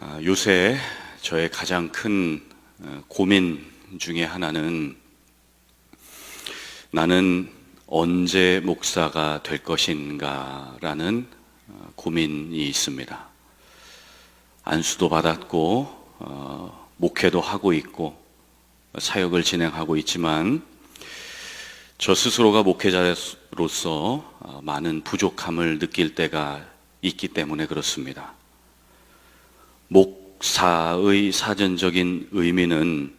아, 요새 저의 가장 큰 어, 고민 중에 하나는 나는 언제 목사가 될 것인가라는 어, 고민이 있습니다. 안수도 받았고 어, 목회도 하고 있고 사역을 진행하고 있지만 저 스스로가 목회자로서 어, 많은 부족함을 느낄 때가 있기 때문에 그렇습니다. 목사의 사전적인 의미는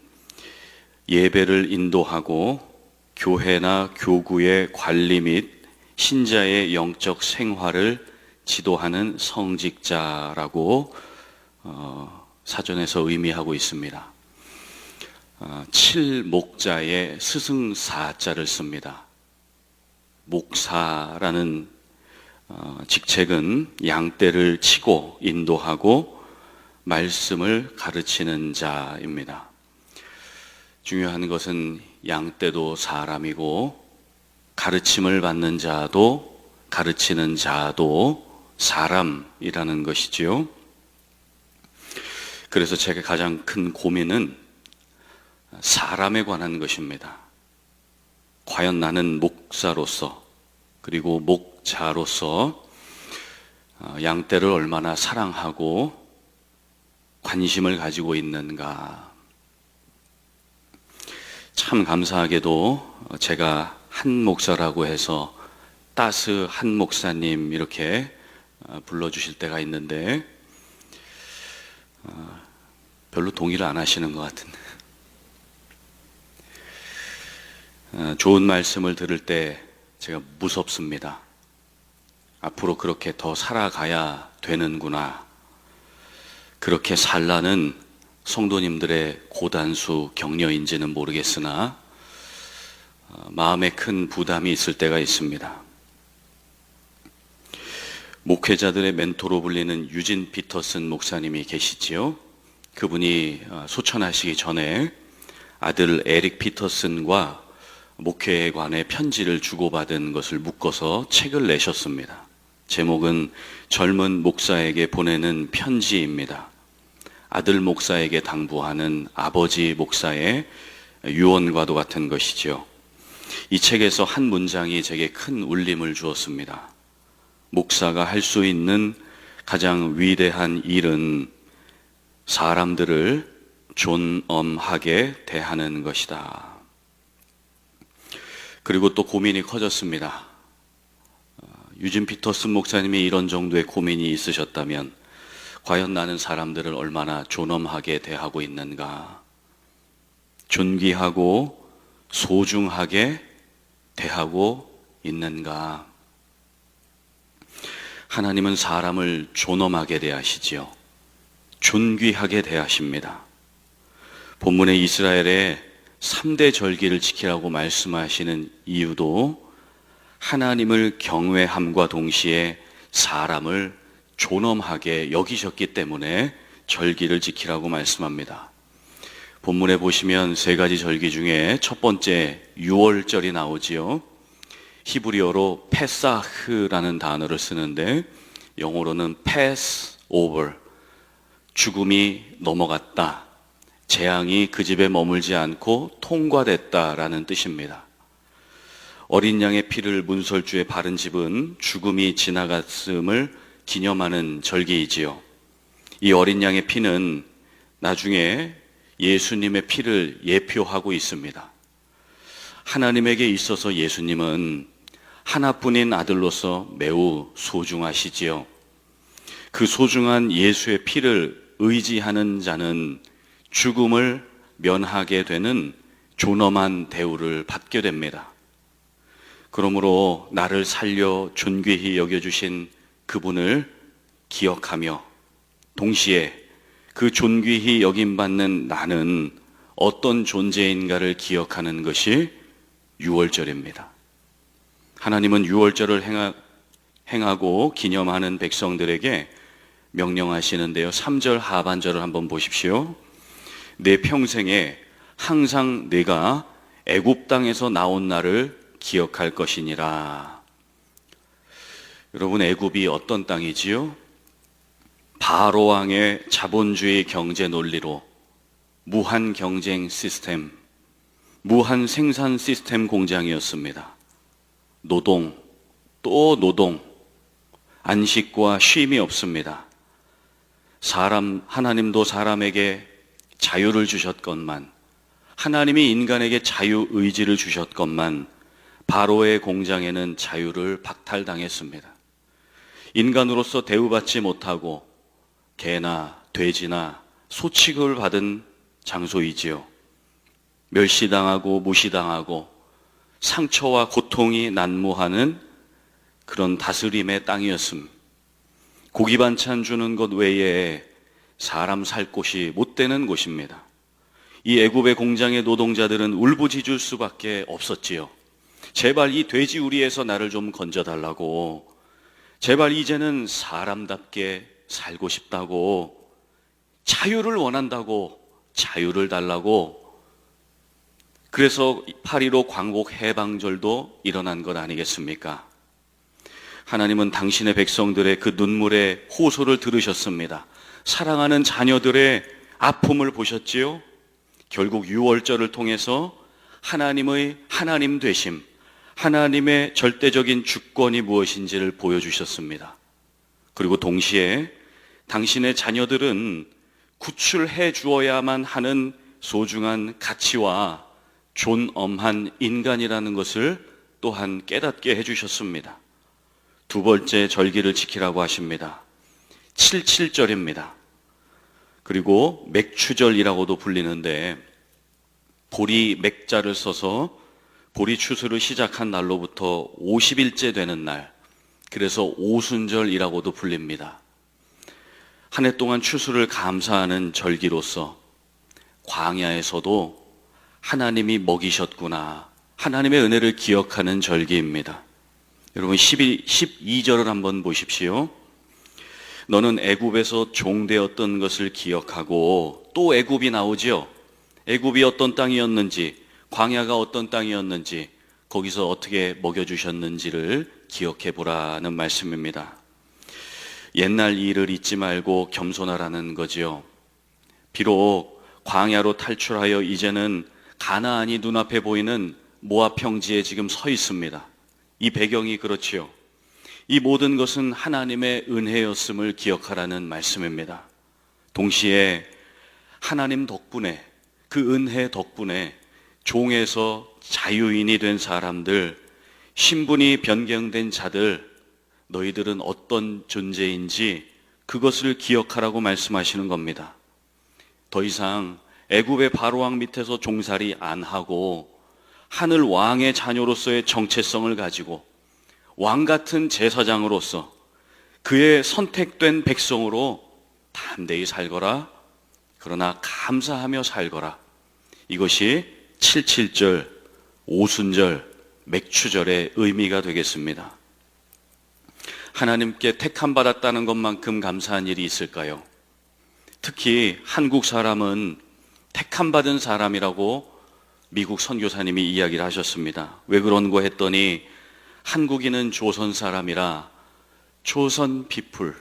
예배를 인도하고 교회나 교구의 관리 및 신자의 영적 생활을 지도하는 성직자라고 어, 사전에서 의미하고 있습니다. 어, 칠목자의 스승사자를 씁니다. 목사라는 어, 직책은 양떼를 치고 인도하고 말씀을 가르치는 자입니다. 중요한 것은 양 떼도 사람이고 가르침을 받는 자도 가르치는 자도 사람이라는 것이지요. 그래서 제가 가장 큰 고민은 사람에 관한 것입니다. 과연 나는 목사로서 그리고 목자로서 어, 양떼를 얼마나 사랑하고 관심을 가지고 있는가. 참 감사하게도 제가 한 목사라고 해서 따스 한 목사님 이렇게 어, 불러주실 때가 있는데 어, 별로 동의를 안 하시는 것 같은데 어, 좋은 말씀을 들을 때 제가 무섭습니다. 앞으로 그렇게 더 살아가야 되는구나. 그렇게 살라는 성도님들의 고단수 격려인지는 모르겠으나 어, 마음에 큰 부담이 있을 때가 있습니다. 목회자들의 멘토로 불리는 유진 피터슨 목사님이 계시지요. 그분이 어, 소천하시기 전에 아들 에릭 피터슨과 목회에 관해 편지를 주고받은 것을 묶어서 책을 내셨습니다. 제목은 젊은 목사에게 보내는 편지입니다. 아들 목사에게 당부하는 아버지 목사의 유언과도 같은 것이죠. 이 책에서 한 문장이 제게 큰 울림을 주었습니다. 목사가 할 수 있는 가장 위대한 일은 사람들을 존엄하게 대하는 것이다. 그리고 또 고민이 커졌습니다. 어, 유진 피터슨 목사님이 이런 정도의 고민이 있으셨다면 과연 나는 사람들을 얼마나 존엄하게 대하고 있는가? 존귀하고 소중하게 대하고 있는가? 하나님은 사람을 존엄하게 대하시지요. 존귀하게 대하십니다. 본문의 이스라엘의 3대 절기를 지키라고 말씀하시는 이유도 하나님을 경외함과 동시에 사람을 존엄하게 여기셨기 때문에 절기를 지키라고 말씀합니다. 본문에 보시면 세 가지 절기 중에 첫 번째 6월절이 나오지요. 히브리어로 페사흐라는 단어를 쓰는데 영어로는 pass 죽음이 넘어갔다. 재앙이 그 집에 머물지 않고 통과됐다라는 뜻입니다. 어린 양의 피를 문설주에 바른 집은 죽음이 지나갔음을 기념하는 절기이지요. 이 어린 양의 피는 나중에 예수님의 피를 예표하고 있습니다. 하나님에게 있어서 예수님은 하나뿐인 아들로서 매우 소중하시지요. 그 소중한 예수의 피를 의지하는 자는 죽음을 면하게 되는 존엄한 대우를 받게 됩니다. 그러므로 나를 살려 존귀히 여겨주신 그분을 기억하며 동시에 그 존귀히 여김받는 나는 어떤 존재인가를 기억하는 것이 6월절입니다. 하나님은 6월절을 행하, 행하고 기념하는 백성들에게 명령하시는데요. 3절 하반절을 한번 보십시오. 내 평생에 항상 내가 애굽 땅에서 나온 날을 기억할 것이니라. 여러분 애굽이 어떤 땅이지요? 바로 왕의 자본주의 경제 논리로 무한 경쟁 시스템, 무한 생산 시스템 공장이었습니다. 노동, 또 노동, 안식과 쉼이 없습니다. 사람, 하나님도 사람에게 자유를 주셨건만, 하나님이 인간에게 자유 의지를 주셨건만, 바로의 공장에는 자유를 박탈당했습니다. 인간으로서 대우받지 못하고 개나 돼지나 소취급을 받은 장소이지요. 멸시당하고 무시당하고 상처와 고통이 난무하는 그런 다스림의 땅이었음. 고기 반찬 주는 것 외에 사람 살 곳이 못 되는 곳입니다. 이 애굽의 공장의 노동자들은 울부짖을 수밖에 없었지요. 제발 이 돼지 우리에서 나를 좀 건져달라고. 제발 이제는 사람답게 살고 싶다고. 자유를 원한다고. 자유를 달라고. 그래서 8.15 광복 해방절도 일어난 것 아니겠습니까? 하나님은 당신의 백성들의 그 눈물의 호소를 들으셨습니다. 사랑하는 자녀들의 아픔을 보셨지요? 결국 6월절을 통해서 하나님의 하나님 되심, 하나님의 절대적인 주권이 무엇인지를 보여주셨습니다. 그리고 동시에 당신의 자녀들은 구출해 주어야만 하는 소중한 가치와 존엄한 인간이라는 것을 또한 깨닫게 해주셨습니다. 두 번째 절기를 지키라고 하십니다. 77절입니다. 그리고 맥추절이라고도 불리는데 보리 맥자를 써서 보리 추수를 시작한 날로부터 50일째 되는 날, 그래서 오순절이라고도 불립니다. 한 해 동안 추수를 감사하는 절기로서 광야에서도 하나님이 먹이셨구나. 하나님의 은혜를 기억하는 절기입니다. 여러분 12, 12절을 한번 보십시오. 너는 애굽에서 종되었던 것을 기억하고 또 애굽이 나오지요. 애굽이 어떤 땅이었는지, 광야가 어떤 땅이었는지, 거기서 어떻게 먹여주셨는지를 기억해 보라는 말씀입니다. 옛날 일을 잊지 말고 겸손하라는 거지요. 비록 광야로 탈출하여 이제는 가나안이 눈앞에 보이는 모압 평지에 지금 서 있습니다. 이 배경이 그렇지요. 이 모든 것은 하나님의 은혜였음을 기억하라는 말씀입니다. 동시에 하나님 덕분에 그 은혜 덕분에 종에서 자유인이 된 사람들, 신분이 변경된 자들, 너희들은 어떤 존재인지 그것을 기억하라고 말씀하시는 겁니다. 더 이상 애굽의 바로왕 밑에서 종살이 안 하고 하늘 왕의 자녀로서의 정체성을 가지고 왕 같은 제사장으로서 그의 선택된 백성으로 담대히 살거라. 그러나 감사하며 살거라. 이것이 77절, 오순절, 맥추절의 의미가 되겠습니다. 하나님께 택함 받았다는 것만큼 감사한 일이 있을까요? 특히 한국 사람은 택함 받은 사람이라고 미국 선교사님이 이야기를 하셨습니다. 왜 그런고 했더니 한국인은 조선 사람이라 조선 people,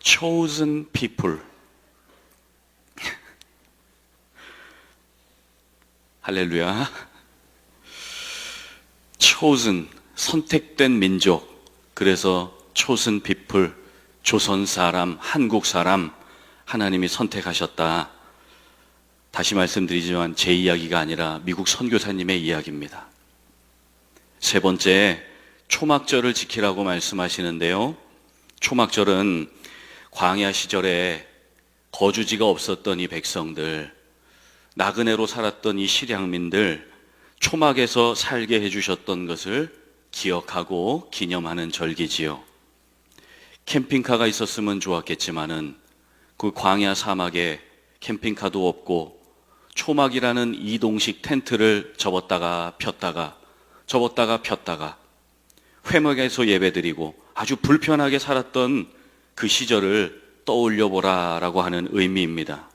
chosen people. 할렐루야. chosen, 선택된 민족. 그래서 chosen people, 조선 사람, 한국 사람, 하나님이 선택하셨다. 다시 말씀드리지만 제 이야기가 아니라 미국 선교사님의 이야기입니다. 세 번째, 초막절을 지키라고 말씀하시는데요. 초막절은 광야 시절에 거주지가 없었던 이 백성들, 나그네로 살았던 이 실향민들, 초막에서 살게 해주셨던 것을 기억하고 기념하는 절기지요. 캠핑카가 있었으면 좋았겠지만은 그 광야 사막에 캠핑카도 없고 초막이라는 이동식 텐트를 접었다가 폈다가 접었다가 폈다가 회막에서 예배드리고 아주 불편하게 살았던 그 시절을 떠올려 보라라고 하는 의미입니다.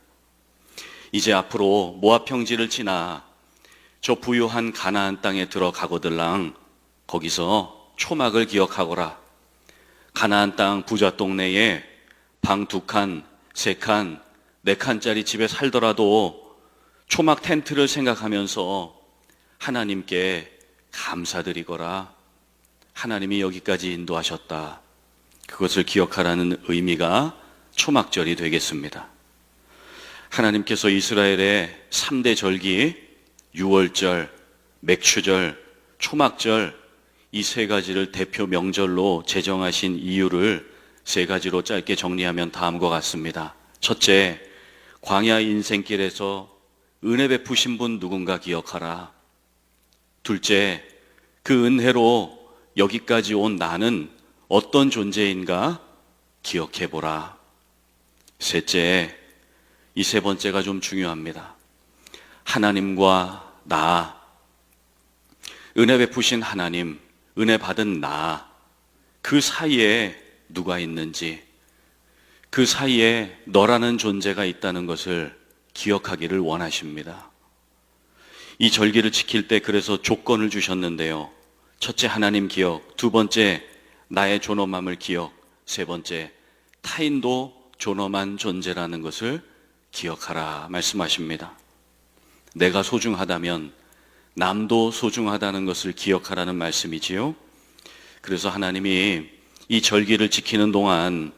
이제 앞으로 모압 평지를 지나 저 부유한 가나안 땅에 들어가거들랑 거기서 초막을 기억하거라. 가나안 땅 부자 동네에 방 두 칸, 세 칸, 네 칸짜리 집에 살더라도 초막 텐트를 생각하면서 하나님께 감사드리거라. 하나님이 여기까지 인도하셨다. 그것을 기억하라는 의미가 초막절이 되겠습니다. 하나님께서 이스라엘의 3대 절기, 유월절, 맥추절, 초막절, 이 세 가지를 대표 명절로 제정하신 이유를 세 가지로 짧게 정리하면 다음과 같습니다. 첫째, 광야 인생길에서 은혜 베푸신 분 누군가 기억하라. 둘째, 그 은혜로 여기까지 온 나는 어떤 존재인가 기억해 보라. 셋째, 이 세 번째가 좀 중요합니다. 하나님과 나, 은혜 베푸신 하나님, 은혜 받은 나, 그 사이에 누가 있는지, 그 사이에 너라는 존재가 있다는 것을 기억하기를 원하십니다. 이 절기를 지킬 때 그래서 조건을 주셨는데요. 첫째, 하나님 기억. 두 번째, 나의 존엄함을 기억. 세 번째, 타인도 존엄한 존재라는 것을 기억하라 말씀하십니다. 내가 소중하다면 남도 소중하다는 것을 기억하라는 말씀이지요. 그래서 하나님이 이 절기를 지키는 동안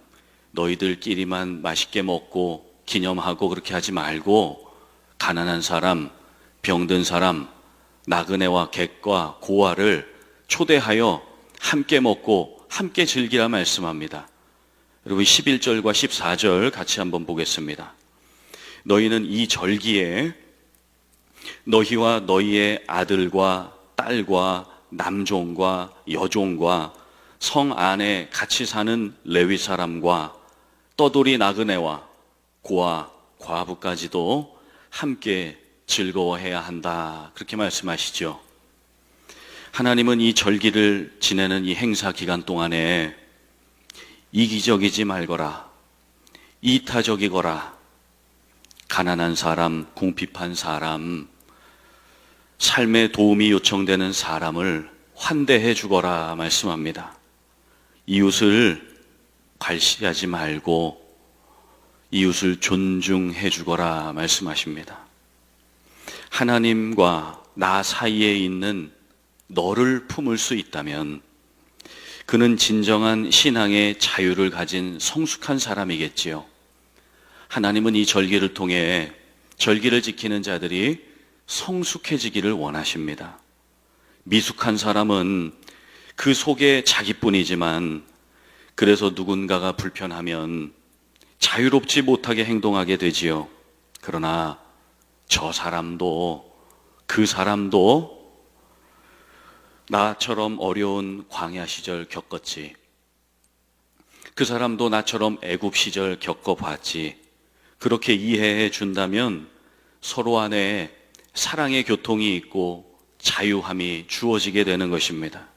너희들끼리만 맛있게 먹고 기념하고 그렇게 하지 말고 가난한 사람, 병든 사람, 나그네와 객과 고아를 초대하여 함께 먹고 함께 즐기라 말씀합니다. 여러분 11절과 14절 같이 한번 보겠습니다. 너희는 이 절기에 너희와 너희의 아들과 딸과 남종과 여종과 성 안에 같이 사는 레위 사람과 떠돌이 나그네와 고아 과부까지도 함께 즐거워해야 한다. 그렇게 말씀하시죠. 하나님은 이 절기를 지내는 이 행사 기간 동안에 이기적이지 말거라. 이타적이거라. 가난한 사람, 궁핍한 사람, 삶에 도움이 요청되는 사람을 환대해 주거라 말씀합니다. 이웃을 괄시하지 말고 이웃을 존중해 주거라 말씀하십니다. 하나님과 나 사이에 있는 너를 품을 수 있다면 그는 진정한 신앙의 자유를 가진 성숙한 사람이겠지요. 하나님은 이 절기를 통해 절기를 지키는 자들이 성숙해지기를 원하십니다. 미숙한 사람은 그 속에 자기뿐이지만 그래서 누군가가 불편하면 자유롭지 못하게 행동하게 되지요. 그러나 저 사람도 그 사람도 나처럼 어려운 광야 시절 겪었지. 그 사람도 나처럼 애굽 시절 겪어봤지. 그렇게 이해해 준다면 서로 안에 사랑의 교통이 있고 자유함이 주어지게 되는 것입니다.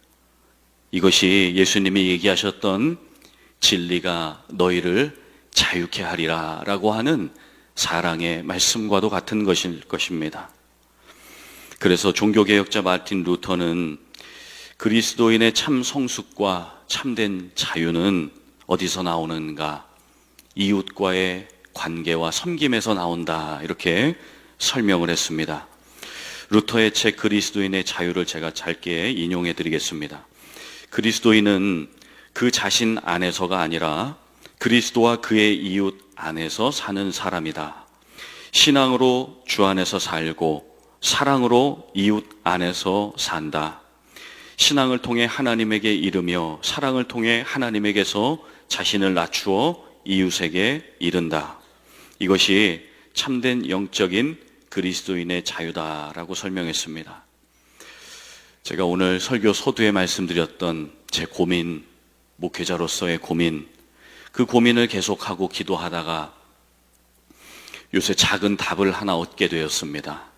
이것이 예수님이 얘기하셨던 진리가 너희를 자유케 하리라 라고 하는 사랑의 말씀과도 같은 것일 것입니다. 그래서 종교개혁자 마틴 루터는 그리스도인의 참 성숙과 참된 자유는 어디서 나오는가? 이웃과의 관계와 섬김에서 나온다. 이렇게 설명을 했습니다. 루터의 책 그리스도인의 자유를 제가 짧게 인용해 드리겠습니다. 그리스도인은 그 자신 안에서가 아니라 그리스도와 그의 이웃 안에서 사는 사람이다. 신앙으로 주 안에서 살고 사랑으로 이웃 안에서 산다. 신앙을 통해 하나님에게 이르며 사랑을 통해 하나님에게서 자신을 낮추어 이웃에게 이른다. 이것이 참된 영적인 그리스도인의 자유다라고 설명했습니다. 제가 오늘 설교 소두에 말씀드렸던 제 고민, 목회자로서의 고민, 그 고민을 계속하고 기도하다가 요새 작은 답을 하나 얻게 되었습니다.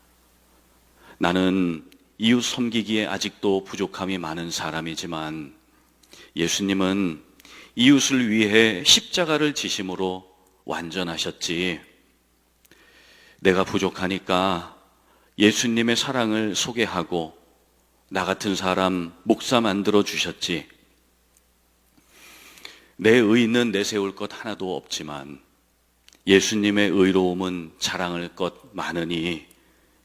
나는 이웃 섬기기에 아직도 부족함이 많은 사람이지만 예수님은 이웃을 위해 십자가를 지심으로 완전하셨지. 내가 부족하니까 예수님의 사랑을 소개하고 나 같은 사람 목사 만들어 주셨지. 내 의는 내세울 것 하나도 없지만 예수님의 의로움은 자랑할 것 많으니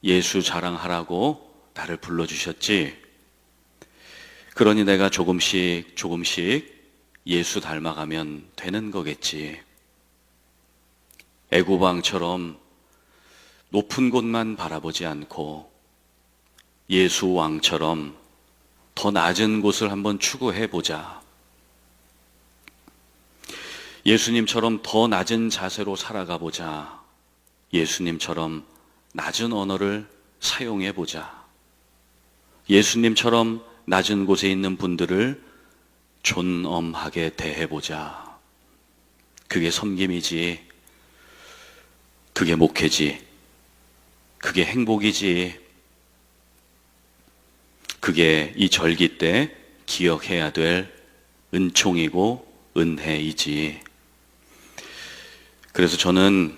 예수 자랑하라고 나를 불러주셨지. 그러니 내가 조금씩 조금씩 예수 닮아가면 되는 거겠지. 애구방처럼 높은 곳만 바라보지 않고 예수 왕처럼 더 낮은 곳을 한번 추구해 보자. 예수님처럼 더 낮은 자세로 살아가 보자. 예수님처럼 낮은 언어를 사용해 보자. 예수님처럼 낮은 곳에 있는 분들을 존엄하게 대해 보자. 그게 섬김이지. 그게 목회지. 그게 행복이지. 그게 이 절기 때 기억해야 될 은총이고 은혜이지. 그래서 저는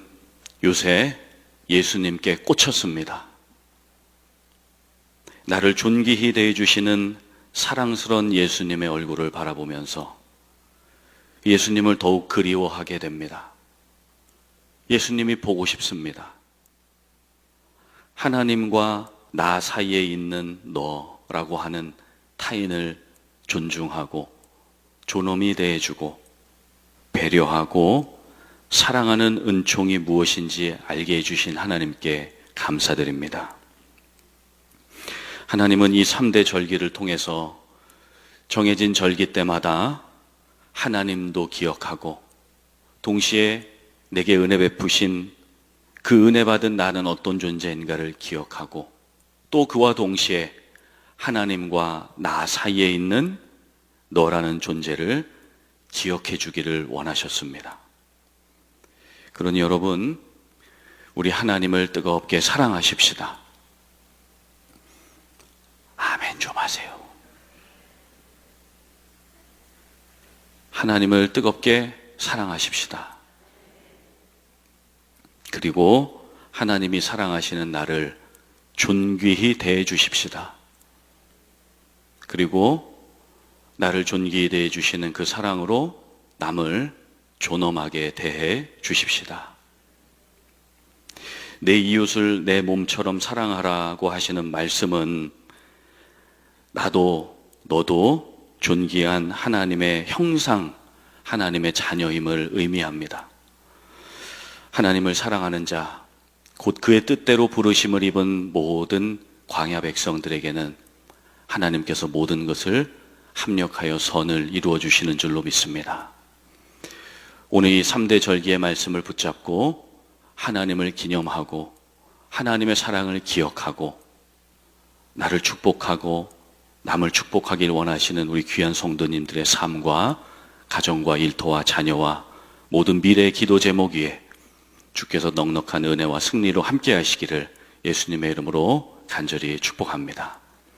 요새 예수님께 꽂혔습니다. 나를 존귀히 대해주시는 사랑스런 예수님의 얼굴을 바라보면서 예수님을 더욱 그리워하게 됩니다. 예수님이 보고 싶습니다. 하나님과 나 사이에 있는 너라고 하는 타인을 존중하고 존엄히 대해주고 배려하고 사랑하는 은총이 무엇인지 알게 해주신 하나님께 감사드립니다. 하나님은 이 3대 절기를 통해서 정해진 절기 때마다 하나님도 기억하고 동시에 내게 은혜 베푸신 그 은혜 받은 나는 어떤 존재인가를 기억하고 또 그와 동시에 하나님과 나 사이에 있는 너라는 존재를 기억해 주기를 원하셨습니다. 그러니 여러분, 우리 하나님을 뜨겁게 사랑하십시다. 아멘 좀 하세요. 하나님을 뜨겁게 사랑하십시다. 그리고 하나님이 사랑하시는 나를 존귀히 대해 주십시다. 그리고 나를 존귀히 대해 주시는 그 사랑으로 남을 존엄하게 대해 주십시다. 내 이웃을 내 몸처럼 사랑하라고 하시는 말씀은 나도 너도 존귀한 하나님의 형상, 하나님의 자녀임을 의미합니다. 하나님을 사랑하는 자, 곧 그의 뜻대로 부르심을 입은 모든 광야 백성들에게는 하나님께서 모든 것을 합력하여 선을 이루어 주시는 줄로 믿습니다. 오늘 이 3대 절기의 말씀을 붙잡고 하나님을 기념하고 하나님의 사랑을 기억하고 나를 축복하고 남을 축복하길 원하시는 우리 귀한 성도님들의 삶과 가정과 일터와 자녀와 모든 미래의 기도 제목 위에 주께서 넉넉한 은혜와 승리로 함께 하시기를 예수님의 이름으로 간절히 축복합니다.